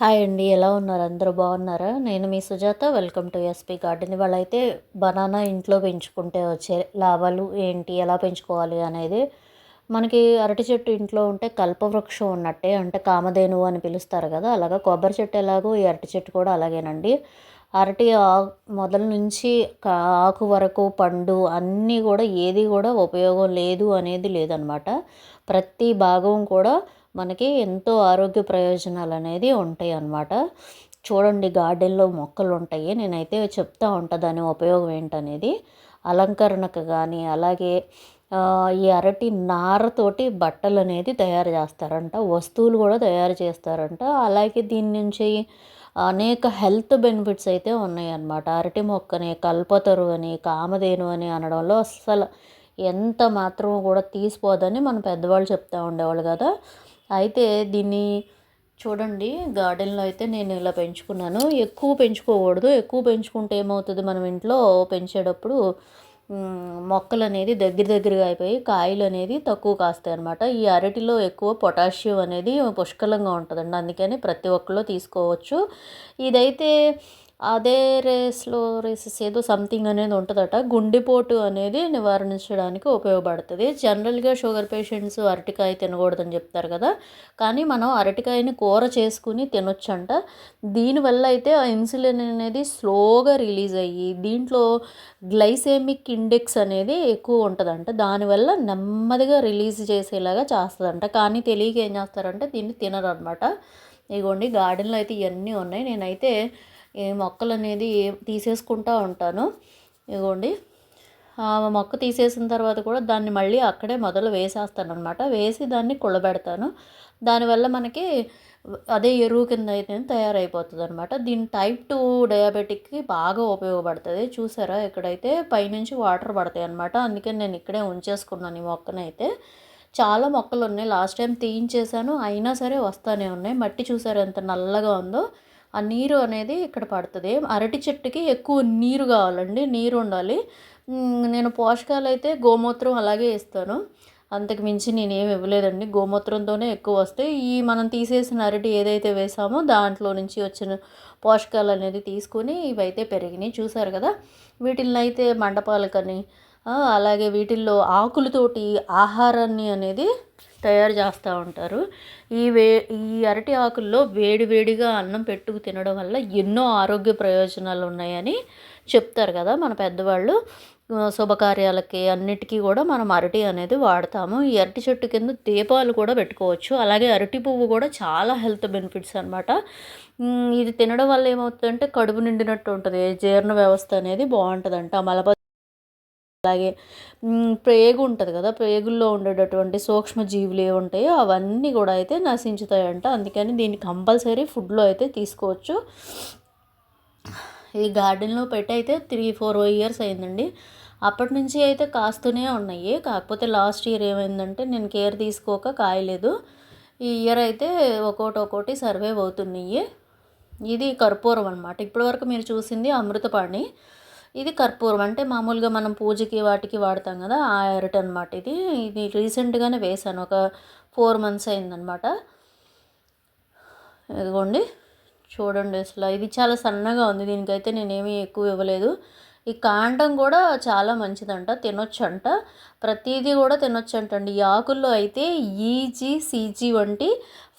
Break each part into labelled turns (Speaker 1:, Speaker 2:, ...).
Speaker 1: Hi అండి ఎలా ఉన్నారు? అందరూ బాగున్నారా? నేను మీ Sujatha. Welcome to SP garden. వాళ్ళైతే అయితే బనానా ఇంట్లో పెంచుకుంటే వచ్చే లాభాలు ఏంటి ఎలా పెంచుకోవాలి అనేది. మనకి అరటి చెట్టు ఇంట్లో ఉంటే కల్పవృక్షం ఉన్నట్టే అంటే కామధేనువు అని పిలుస్తారు కదా అలాగా కొబ్బరి చెట్టు ఎలాగో ఈ అరటి చెట్టు కూడా అలాగేనండి. అరటి ఆ- మొదల నుంచి ఆకు వరకు పండు అన్నీ కూడా ఏది కూడా ఉపయోగం లేదు అనేది లేదనమాట. ప్రతి భాగం కూడా మనకి ఎంతో ఆరోగ్య ప్రయోజనాలు అనేది ఉంటాయి అన్నమాట చూడండి గార్డెన్లో మొక్కలు ఉంటాయి నేనైతే చెప్తా ఉంటా దాని ఉపయోగం ఏంటనేది. అలంకరణకు కానీ అలాగే ఈ అరటి నారతోటి బట్టలు అనేది తయారు చేస్తారంట. వస్తువులు కూడా తయారు చేస్తారంట. అలాగే దీని నుంచి అనేక హెల్త్ బెనిఫిట్స్ అయితే ఉన్నాయన్నమాట. అరటి మొక్కని కల్పతరు అని కామధేను అని అనడంలో అస్సలు ఎంత మాత్రం కూడా తీసిపోదని మన పెద్దవాళ్ళు చెప్తూ ఉండేవాళ్ళు కదా. అయితే దీన్ని చూడండి గార్డెన్లో అయితే నేను ఇలా పెంచుకున్నాను. ఎక్కువ పెంచుకోకూడదు. ఎక్కువ పెంచుకుంటే ఏమవుతుంది? మనం ఇంట్లో పెంచేటప్పుడు మొక్కలు అనేది దగ్గర దగ్గరగా అయిపోయి కాయలు అనేది తక్కువ కాస్తాయి అనమాట ఈ అరటిలో ఎక్కువ పొటాషియం అనేది పుష్కలంగా ఉంటుందండి. అందుకని ప్రతి ఒక్కళ్ళు తీసుకోవచ్చు. ఇదైతే అదే రేస్లో రేసెస్ ఏదో సంథింగ్ అనేది ఉంటుందట. గుండెపోటు అనేది నివారించడానికి ఉపయోగపడుతుంది. జనరల్గా షుగర్ పేషెంట్స్ అరటికాయ తినకూడదని చెప్తారు కదా. కానీ మనం అరటికాయని కూర చేసుకుని తినొచ్చంట. దీనివల్ల అయితే ఆ ఇన్సులిన్ అనేది స్లోగా రిలీజ్ అయ్యి దీంట్లో గ్లైసేమిక్ ఇండెక్స్ అనేది ఎక్కువ ఉంటుందంట. దానివల్ల నెమ్మదిగా రిలీజ్ చేసేలాగా చేస్తుందంట. కానీ తెలియక ఏం చేస్తారంటే దీన్ని తినరు అనమాట ఇగోండి గార్డెన్లో అయితే ఇవన్నీ ఉన్నాయి. నేనైతే ఈ మొక్కలు అనేది తీసేసుకుంటా ఉంటాను. ఇదిగోండి మొక్క తీసేసిన తర్వాత కూడా దాన్ని మళ్ళీ అక్కడే మొదలు వేసేస్తాను అనమాట వేసి దాన్ని కుళ్ళబెడతాను. దానివల్ల మనకి అదే ఎరువు కింద అయితే తయారైపోతుంది అనమాట దీని టైప్ టూ డయాబెటిక్కి బాగా ఉపయోగపడుతుంది. చూసారా? ఇక్కడైతే పైనుంచి వాటర్ పడతాయి అనమాట అందుకని నేను ఇక్కడే ఉంచేసుకున్నాను ఈ మొక్కనైతే. చాలా మొక్కలు ఉన్నాయి లాస్ట్ టైం తీయించేసాను అయినా సరే వస్తానే ఉన్నాయి. మట్టి చూసారు ఎంత నల్లగా ఉందో? ఆ నీరు అనేది ఇక్కడ పడుతుంది. అరటి చెట్టుకి ఎక్కువ నీరు కావాలండి నీరు ఉండాలి. నేను పోషకాలు అయితే గోమూత్రం అలాగే ఇస్తాను. అంతకు మించి నేను ఏమి ఇవ్వలేదండి. గోమూత్రంతోనే ఎక్కువ వస్తాయి. ఈ మనం తీసేసిన అరటి ఏదైతే వేసామో దాంట్లో నుంచి వచ్చిన పోషకాలు అనేది తీసుకొని ఇవైతే పెరిగినాయి. చూసారు కదా? వీటిని అయితే మండపాలకని అలాగే వీటిల్లో ఆకులతోటి ఆహారాన్ని అనేది తయారు చేస్తూ ఉంటారు. ఈ వే ఈ అరటి ఆకుల్లో వేడి వేడిగా అన్నం పెట్టుకు తినడం వల్ల ఎన్నో ఆరోగ్య ప్రయోజనాలు ఉన్నాయని చెప్తారు కదా మన పెద్దవాళ్ళు. శుభకార్యాలకి అన్నిటికీ కూడా మనం అరటి అనేది వాడతాము. ఈ అరటి చెట్టు కింద దీపాలు కూడా పెట్టుకోవచ్చు. అలాగే అరటి పువ్వు కూడా చాలా హెల్త్ బెనిఫిట్స్ అనమాట ఇది తినడం వల్ల ఏమవుతుందంటే కడుపు నిండినట్టు ఉంటుంది. జీర్ణ వ్యవస్థ అనేది బాగుంటుందంట. మలబద్ధ అలాగే ప్రేగు ఉంటుంది కదా ప్రేగుల్లో ఉండేటటువంటి సూక్ష్మజీవులు ఏ ఉంటాయో అవన్నీ కూడా అయితే నశించుతాయంట. అందుకని దీన్ని కంపల్సరీ ఫుడ్లో అయితే తీసుకోవచ్చు. ఈ గార్డెన్లో పెట్టి అయితే త్రీ ఫోర్ ఇయర్స్ అయిందండి. అప్పటి నుంచి అయితే కాస్తూనే ఉన్నాయి. కాకపోతే లాస్ట్ ఇయర్ ఏమైందంటే నేను కేర్ తీసుకోక కాయలేదు. ఈ ఇయర్ అయితే ఒక్కోటి ఒక్కోటి సర్వైవ్ అవుతున్నాయి. ఇది కర్పూరం అనమాట ఇప్పటివరకు మీరు చూసింది అమృతపాణి. ఇది కర్పూరం. అంటే మామూలుగా మనం పూజకి వాటికి వాడతాం కదా ఆ అరటి అనమాట ఇది. ఇది రీసెంట్గానే వేసాను ఒక ఫోర్ మంత్స్ అయిందనమాట ఇదిగోండి చూడండి అసలు. ఇది చాలా సన్నగా ఉంది దీనికైతే నేనేమీ ఎక్కువ ఇవ్వలేదు. ఈ కాండం కూడా చాలా మంచిదంట తినొచ్చంట. ప్రతిదీ కూడా తినొచ్చంటండి. ఈ ఆకుల్లో అయితే ఈజీ సీజీ వంటి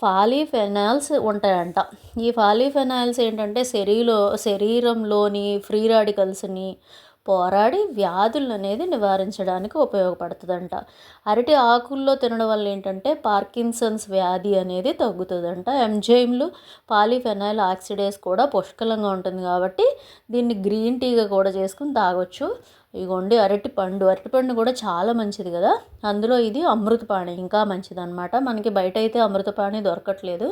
Speaker 1: ఫాలీఫెనాల్స్ ఉంటాయంట. ఈ ఫాలీఫెనాల్స్ ఏంటంటే శరీరంలో శరీరంలోని ఫ్రీ రాడికల్స్ని పోరాడి వ్యాధులు అనేది నివారించడానికి ఉపయోగపడుతుందంట. అరటి ఆకుల్లో తినడం వల్ల ఏంటంటే పార్కిన్సన్స్ వ్యాధి అనేది తగ్గుతుందంట. ఎంజైమ్లు పాలిఫెనాయిల్ ఆక్సిడేస్ కూడా పుష్కలంగా ఉంటుంది కాబట్టి దీన్ని గ్రీన్ టీగా కూడా చేసుకుని తాగొచ్చు. ఇగోండి అరటి పండు. అరటి పండు కూడా చాలా మంచిది కదా. అందులో ఇది అమృతపాణి ఇంకా మంచిది అనమాట మనకి బయట అయితే అమృతపాణి దొరకట్లేదు.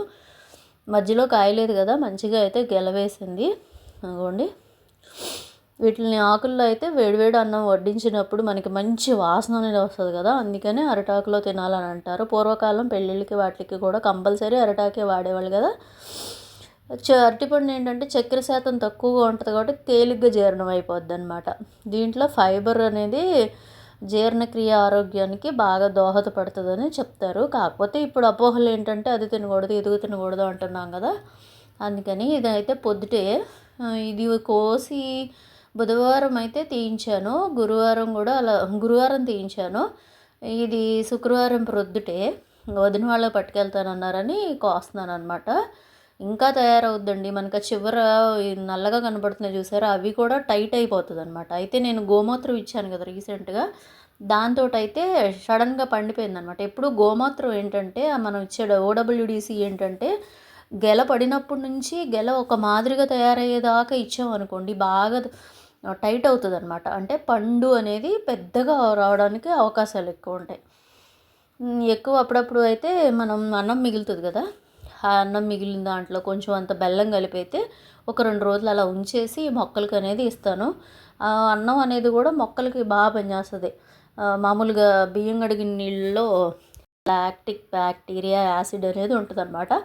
Speaker 1: మధ్యలో కాయలేదు కదా మంచిగా అయితే గెలవేసింది. అగోండి వీటిని ఆకుల్లో అయితే వేడివేడి అన్నం వడ్డించినప్పుడు మనకి మంచి వాసన అనేది వస్తుంది కదా. అందుకని అరటాకులో తినాలని అంటారు. పూర్వకాలం పెళ్ళిళ్ళకి వాటికి కూడా కంపల్సరీ అరటాకే వాడేవాళ్ళు కదా. చ అరటిపండు ఏంటంటే చక్కెర శాతం తక్కువగా ఉంటుంది కాబట్టి తేలిగ్గా జీర్ణం అయిపోద్ది అనమాట దీంట్లో ఫైబర్ అనేది జీర్ణక్రియ ఆరోగ్యానికి బాగా దోహదపడుతుందని చెప్తారు. కాకపోతే ఇప్పుడు అపోహలు ఏంటంటే అది తినకూడదు ఇది తినకూడదు అంటున్నాం కదా. అందుకని ఇదైతే పొద్దుటే ఇది కోసి బుధవారం అయితే తీయించాను. గురువారం కూడా అలా గురువారం తీయించాను. ఇది శుక్రవారం ప్రొద్దుటే. వదిన వాళ్ళు పట్టుకెళ్తానన్నారని కోస్తున్నాను అనమాట ఇంకా తయారవుద్దండి. మనకి చివర నల్లగా కనబడుతున్నాయి చూసారా? అవి కూడా టైట్ అయిపోతుంది అనమాట అయితే నేను గోమూత్రం ఇచ్చాను కదా రీసెంట్గా. దాంతో అయితే సడన్గా పండిపోయింది అనమాట ఎప్పుడు గోమూత్రం ఏంటంటే మనం ఇచ్చే ఓడబ్ల్యూడిసి ఏంటంటే గెల పడినప్పటి నుంచి గెల ఒక మాదిరిగా తయారయ్యేదాకా ఇచ్చామనుకోండి బాగా టైట్ అవుతుంది అనమాట అంటే పండు అనేది పెద్దగా రావడానికి అవకాశాలు ఎక్కువ ఉంటాయి. ఎక్కువ అప్పుడప్పుడు అయితే మనం అన్నం మిగులుతుంది కదా. ఆ అన్నం మిగిలిన దాంట్లో కొంచెం అంత బెల్లం కలిపి అయితే ఒక రెండు రోజులు అలా ఉంచేసి మొక్కలకి అనేది ఇస్తాను. ఆ అన్నం అనేది కూడా మొక్కలకి బాగా పనిచేస్తుంది. మామూలుగా బియ్యం కడిగిన నీళ్ళలో లాక్టిక్ బ్యాక్టీరియా యాసిడ్ అనేది ఉంటుంది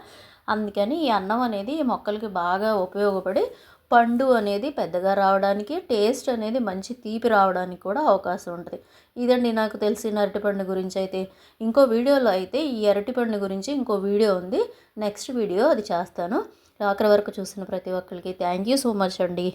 Speaker 1: అందుకని ఈ అన్నం అనేది మొక్కలకి బాగా ఉపయోగపడి పండు అనేది పెద్దగా రావడానికి టేస్ట్ అనేది మంచి తీపి రావడానికి కూడా అవకాశం ఉంటుంది. ఇదండి నాకు తెలిసిన అరటిపండు గురించి అయితే. ఇంకో వీడియోలో అయితే ఈ అరటిపండు గురించి ఇంకో వీడియో ఉంది. నెక్స్ట్ వీడియో అది చేస్తాను. ఆఖరి వరకు చూసిన ప్రతి ఒక్కరికి థ్యాంక్ యూ సో మచ్ అండి.